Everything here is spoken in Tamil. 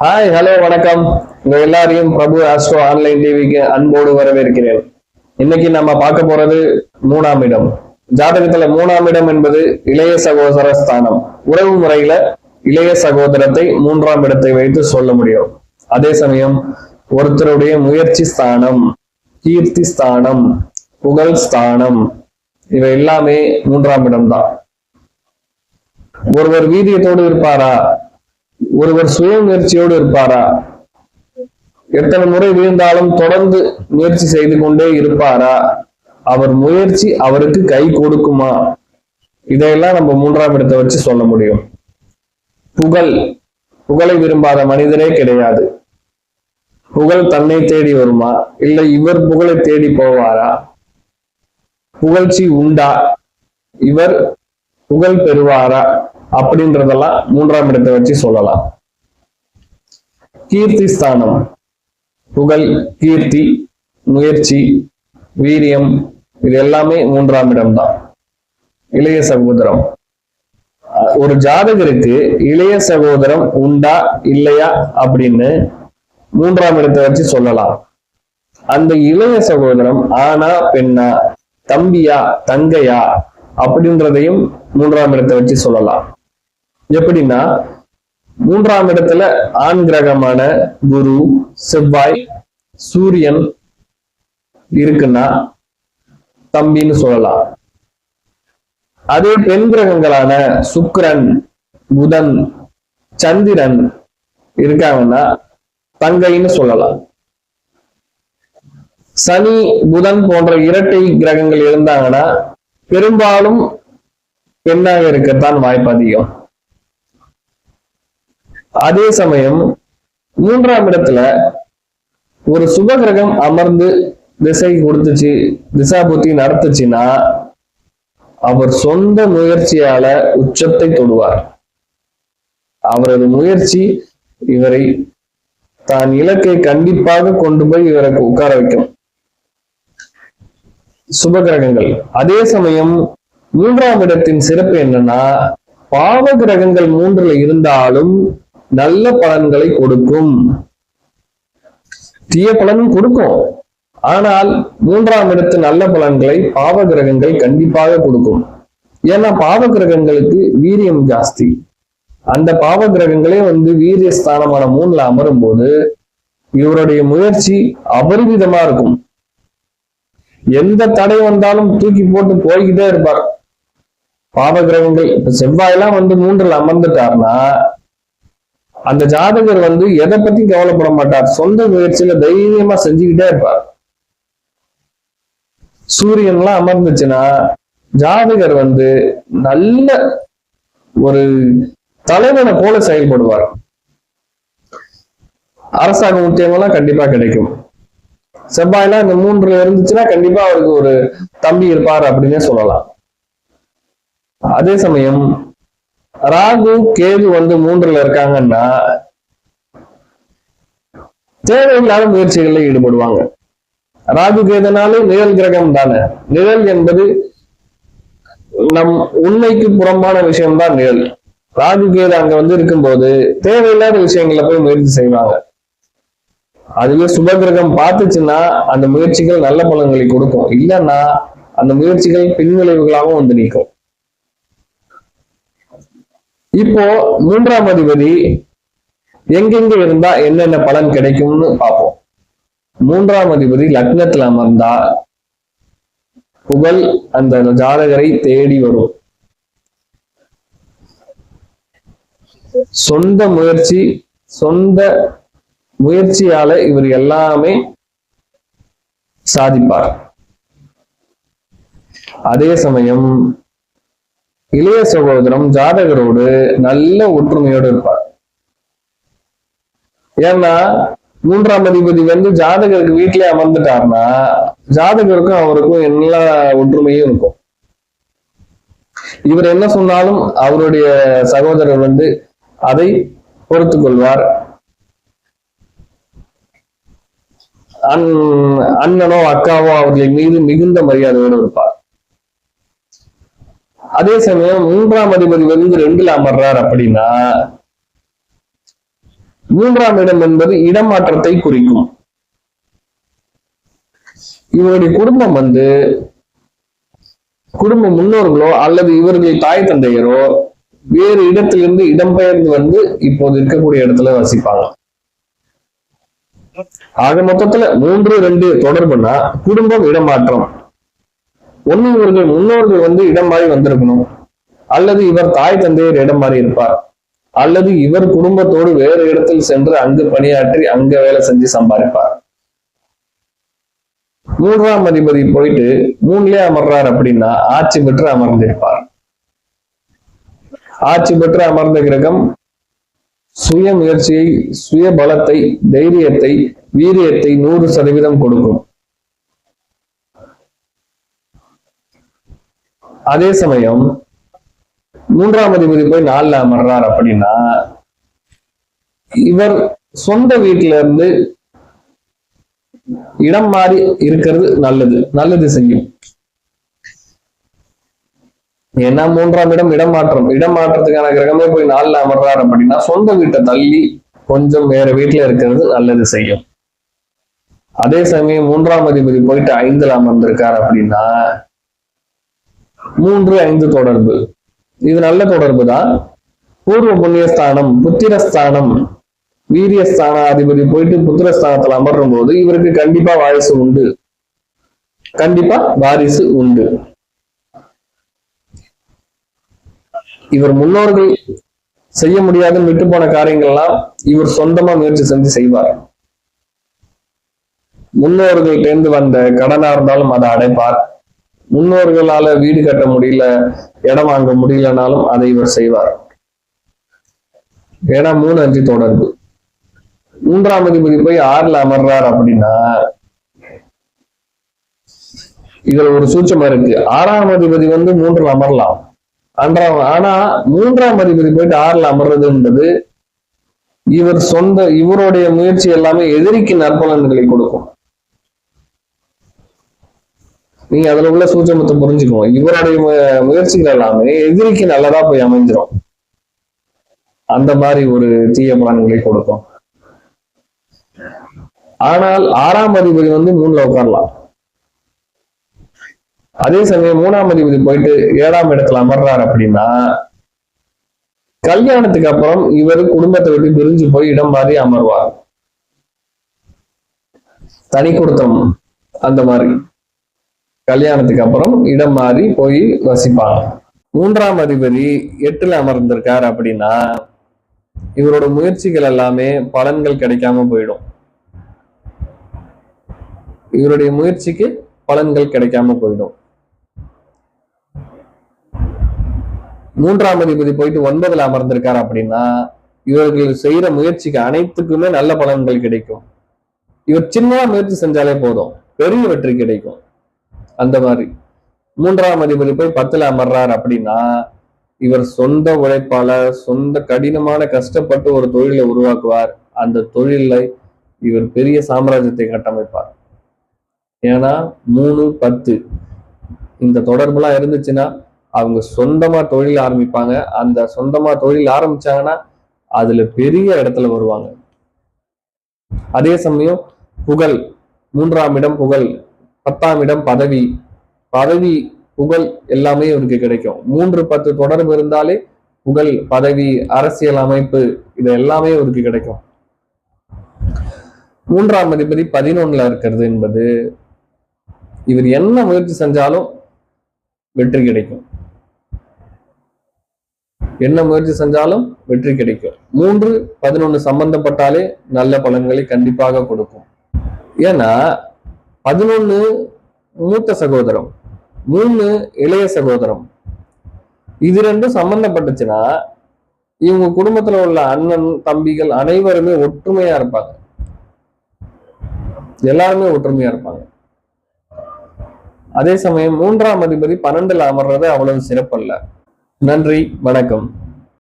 ஹாய் ஹலோ வணக்கம். உங்க எல்லாரையும் பிரபு ஆஸ்ட்ரோ ஆன்லைன் டிவிக்கு அன்போடு வரவேற்கிறேன். இன்னைக்கு நம்ம பார்க்க போறது மூணாம் இடம். ஜாதகத்துல மூணாம் இடம் என்பது இளைய சகோதர ஸ்தானம். உறவு முறையில இளைய சகோதரத்தை மூன்றாம் இடத்தை வைத்து சொல்ல முடியும். அதே சமயம் ஒருத்தருடைய முயற்சி ஸ்தானம் கீர்த்தி ஸ்தானம் புகழ் ஸ்தானம் இவை எல்லாமே மூன்றாம் இடம்தான். ஒருவர் வீதியத்தோடு இருப்பாரா? ஒருவர் சுய முயற்சியோடு இருப்பாரா? எத்தனை முறை வீழ்ந்தாலும் தொடர்ந்து முயற்சி செய்து கொண்டே இருப்பாரா? அவர் முயற்சி அவருக்கு கை கொடுக்குமா? இதையெல்லாம் நம்ம மூன்றாம் இடத்தை வச்சு சொல்ல முடியும். புகழ் புகழை விரும்பாத மனிதரே கிடையாது. புகழ் தன்னை தேடி வருமா? இல்லை இவர் புகழை தேடி போவாரா? புகழ்ச்சி உண்டா? இவர் புகழ் பெறுவாரா? அப்படின்றதெல்லாம் மூன்றாம் இடத்தை வச்சு சொல்லலாம். கீர்த்தி ஸ்தானம். புகழ் கீர்த்தி முயற்சி வீரியம் இது எல்லாமே மூன்றாம் இடம்தான். இளைய சகோதரம். ஒரு ஜாதகருக்கு இளைய சகோதரம் உண்டா இல்லையா அப்படின்னு மூன்றாம் இடத்தை வச்சு சொல்லலாம். அந்த இளைய சகோதரம் ஆனா பெண்ணா தம்பியா தங்கையா அப்படின்றதையும் மூன்றாம் இடத்தை வச்சு சொல்லலாம். எப்படின்னா மூன்றாம் இடத்துல ஆண் கிரகமான குரு செவ்வாய் சூரியன் இருக்குன்னா தம்பின்னு சொல்லலாம். அதே பெண் கிரகங்களான சுக்கரன் புதன் சந்திரன் இருக்காங்கன்னா தங்கைன்னு சொல்லலாம். சனி புதன் போன்ற இரட்டை கிரகங்கள் இருந்தாங்கன்னா பெரும்பாலும் பெண்ணாக இருக்கத்தான் வாய்ப்பு அதிகம். அதே சமயம் மூன்றாம் இடத்துல ஒரு சுப கிரகம் அமர்ந்து திசை கொடுத்துச்சு திசா நடத்துச்சுன்னா அவர் சொந்த முயற்சியால உச்சத்தை தொடுவார். அவரது முயற்சி இவரை தான் இலக்கை கண்டிப்பாக கொண்டு போய் இவரை உட்கார வைக்கும். சுப கிரகங்கள் அதே சமயம் மூன்றாம் இடத்தின் சிறப்பு என்னன்னா பாவ கிரகங்கள் மூன்றுல இருந்தாலும் நல்ல பலன்களை கொடுக்கும். தீய பலனும் கொடுக்கும். ஆனால் மூன்றாம் இடத்து நல்ல பலன்களை பாவ கிரகங்கள் கண்டிப்பாக கொடுக்கும். ஏன்னா பாவ கிரகங்களுக்கு வீரியம் ஜாஸ்தி. அந்த பாவ கிரகங்களே வந்து வீரிய ஸ்தானமான மூணுல அமரும் போது இவருடைய முயற்சி அபரிவிதமா இருக்கும். எந்த தடை வந்தாலும் தூக்கி போட்டு போய்கிட்டே இருப்பார். பாவ கிரகங்கள் இப்ப செவ்வாயெல்லாம் வந்து மூன்றுல அமர்ந்துட்டார்னா அந்த ஜாதகர் வந்து எதை பத்தி கவலைப்பட மாட்டார். சொந்த முயற்சியில தைரியமா செஞ்சுக்கிட்டே இருப்பார். சூரியன்லாம் அமர்ந்துச்சுன்னா ஜாதகர் வந்து நல்ல ஒரு தலைவனை போல செயல்படுவார். அரசாங்க உத்தியமெல்லாம் கண்டிப்பா கிடைக்கும். செவ்வாயெல்லாம் இந்த மூன்றுல இருந்துச்சுன்னா கண்டிப்பா அவருக்கு ஒரு தம்பி இருப்பார் அப்படின்னே சொல்லலாம். அதே சமயம் ராகு கேது வந்து மூன்றுல இருக்காங்கன்னா தேவையில்லாத முயற்சிகளில் ஈடுபடுவாங்க. ராகு கேதுனாலே நிழல் கிரகம் தானே. நிழல் என்பது நம் உண்மைக்கு புறம்பான விஷயம்தான் நிழல். ராகு கேது அங்க வந்து இருக்கும்போது தேவையில்லாத விஷயங்களை போய் முயற்சி செய்வாங்க. அதுவே சுப கிரகம் பார்த்துச்சுன்னா அந்த முயற்சிகள் நல்ல பலன்களை கொடுக்கும். இல்லைன்னா அந்த முயற்சிகள் பின்விளைவுகளாகவும் வந்து நிற்கும் இப்போ மூன்றாம் அதிபதி எங்கெங்க இருந்தா என்னென்ன பலன் கிடைக்கும்னு பார்ப்போம். மூன்றாம் அதிபதி லக்னத்துல அமர்ந்தா புகழ் அந்த ஜாதகரை தேடி வரும். சொந்த முயற்சி சொந்த முயற்சியால இவர் எல்லாமே சாதிப்பார். அதே சமயம் இளைய சகோதரம் ஜாதகரோடு நல்ல ஒற்றுமையோடு இருப்பார். ஏன்னா மூன்றாம் அதிபதி வந்து ஜாதகருக்கு வீட்டிலே அமர்ந்துட்டார்னா ஜாதகருக்கும் அவருக்கும் எல்லா ஒற்றுமையும் இருக்கும். இவர் என்ன சொன்னாலும் அவருடைய சகோதரர் வந்து அதை பொறுத்து கொள்வார். அண்ணனோ அக்காவோ அவர்களின் மீது மிகுந்த மரியாதையோடு இருப்பார். அதே சமயம் மூன்றாம் அதிபதி வந்து ரெண்டுல அமர்றார் அப்படின்னா மூன்றாம் இடம் என்பது இடமாற்றத்தை குறிக்கும். இவருடைய குடும்பம் வந்து குடும்ப முன்னோர்களோ அல்லது இவர்கள் தாய் தந்தையரோ வேறு இடத்திலிருந்து இடம்பெயர்ந்து வந்து இப்போது இருக்கக்கூடிய இடத்துல வசிப்பாங்க. ஆக மொத்தத்துல மூன்று ரெண்டு தொடர்புனா குடும்பம் இடமாற்றம். ஒண்ணு இவர்கள் முன்னோர்கள் வந்து இடம் மாறி வந்திருக்கணும். அல்லது இவர் தாய் தந்தையர் இடம் மாறி இருப்பார். அல்லது இவர் குடும்பத்தோடு வேறு இடத்தில் சென்று அங்கு பணியாற்றி அங்க வேலை செஞ்சு சம்பாதிப்பார். மூன்றாம் அதிபதி போயிட்டு மூணுலயே அமர்றார் அப்படின்னா ஆட்சி பெற்று அமர்ந்திருப்பார். ஆட்சி பெற்று அமர்ந்த கிரகம் சுய முயற்சியை சுய பலத்தை தைரியத்தை வீரியத்தை நூறு சதவீதம் கொடுக்கும். அதே சமயம் மூன்றாம் அதிபதி போய் நாலுல அமர்றார் அப்படின்னா இவர் சொந்த வீட்டில இருந்து இடம் மாறி இருக்கிறது நல்லது. நல்லது செய்யும். ஏன்னா மூன்றாம் இடம் இடம் மாற்றம். இடம் மாற்றத்துக்கான கிரகமே போய் நாலுல அமர்றார் அப்படின்னா சொந்த வீட்டை தள்ளி கொஞ்சம் வேற வீட்டுல இருக்கிறது நல்லது செய்யும். அதே சமயம் மூன்றாம் அதிபதி போயிட்டு ஐந்துல அமர்ந்திருக்கார் அப்படின்னா மூன்று ஐந்து தொடர்பு. இது நல்ல தொடர்பு தான் பூர்வ புண்ணியஸ்தானம் புத்திரஸ்தானம் வீரியஸ்தான அதிபதி போயிட்டு புத்திரஸ்தானத்துல அமரும் போது இவருக்கு கண்டிப்பா வாரிசு உண்டு. கண்டிப்பா வாரிசு உண்டு. இவர் முன்னோர்கள் செய்ய முடியாதுன்னு விட்டு போன காரியங்கள்லாம் இவர் சொந்தமா முயற்சி செஞ்சு செய்வார். முன்னோர்கள்ட்டேந்து வந்த கடனா இருந்தாலும் அதை அடைப்பார். முன்னோர்களால வீடு கட்ட முடியல இடம் வாங்க முடியலனாலும் அதை இவர் செய்வார். ஏன்னா மூணு அஞ்சு தொடர்பு. மூன்றாம் அதிபதி போய் ஆறுல அமர்றார் அப்படின்னா இதுல ஒரு சூட்சமா இருக்கு. ஆறாம் அதிபதி வந்து மூன்றுல அமரலாம். அன்றாம் ஆனா மூன்றாம் அதிபதி போயிட்டு ஆறுல அமர்றதுன்றது இவர் சொந்த இவருடைய முயற்சி எல்லாமே எதிரிக்கு நற்பலன்களை கொடுக்கும். நீங்க அதுல உள்ள சூட்சமத்தை புரிஞ்சுக்கணும் இவருடைய மு- முயற்சிகள் எல்லாமே எதிரிக்கு நல்லதா போய் அமைஞ்சிரும். அந்த மாதிரி ஒரு தீய பலன்களை கொடுக்கும். ஆனால் ஆறாம் அதிபதி வந்து மூணுல உட்காரலாம். அதே சமயம் மூணாம் அதிபதி போயிட்டு ஏழாம் இடத்துல அமர்றாரு அப்படின்னா கல்யாணத்துக்கு அப்புறம் இவர் குடும்பத்தை விட்டு பிரிஞ்சு போய் இடம் மாறி அமர்வார். தனி கொடுத்தம் அந்த மாதிரி. கல்யாணத்துக்கு அப்புறம் இடம் மாறி போய் வசிப்பாங்க. மூன்றாம் அதிபதி எட்டுல அமர்ந்திருக்கார் அப்படின்னா இவரோட முயற்சிகள் எல்லாமே பலன்கள் கிடைக்காம போயிடும். இவருடைய முயற்சிக்கு பலன்கள் கிடைக்காம போயிடும். மூன்றாம் அதிபதி போயிட்டு ஒன்பதுல அமர்ந்திருக்கார் அப்படின்னா இவர்கள் செய்யற முயற்சிக்கு அனைத்துக்குமே நல்ல பலன்கள் கிடைக்கும். இவர் சின்னதா முயற்சி செஞ்சாலே போதும். பெரிய வெற்றி கிடைக்கும். அந்த மாதிரி. மூன்றாம் அதிபதி போய் பத்துல அமர்றார் அப்படின்னா இவர் சொந்த உழைப்பால சொந்த கடினமான கஷ்டப்பட்டு ஒரு தொழிலை உருவாக்குவார். அந்த தொழிலை இவர் பெரிய சாம்ராஜ்யத்தை கட்டமைப்பார். ஏன்னா மூணு பத்து. இந்த தொடர்புலாம் இருந்துச்சுன்னா அவங்க சொந்தமா தொழில் ஆரம்பிப்பாங்க. அந்த சொந்தமா தொழில் ஆரம்பிச்சாங்கன்னா அதுல பெரிய இடத்துல வருவாங்க. அதே சமயம் புகழ். மூன்றாம் இடம் புகழ். பத்தாம் இடம் பதவி. பதவி புகழ் எல்லாமே இவருக்கு கிடைக்கும். மூன்று பத்து தொடர்பு இருந்தாலே புகழ் பதவி அரசியல் அமைப்பு இது எல்லாமே இவருக்கு கிடைக்கும். மூன்றாம் அதிபதி பதினொன்னுல இருக்கிறது என்பது இவர் என்ன முயற்சி செஞ்சாலும் வெற்றி கிடைக்கும். என்ன முயற்சி செஞ்சாலும் வெற்றி கிடைக்கும். மூன்று பதினொன்னு சம்பந்தப்பட்டாலே நல்ல பலன்களை கண்டிப்பாக கொடுக்கும். ஏன்னா பதினொன்னு மூத்த சகோதரம் மூணு இளைய சகோதரம். இது ரெண்டும் சம்பந்தப்பட்டுச்சுன்னா இவங்க குடும்பத்துல உள்ள அண்ணன் தம்பிகள் அனைவருமே ஒற்றுமையா இருப்பாங்க. எல்லாருமே ஒற்றுமையா இருப்பாங்க. அதே சமயம் மூன்றாம் அதிபதி பன்னெண்டுல அமர்றது அவ்வளவு சிறப்பல்ல. நன்றி வணக்கம்.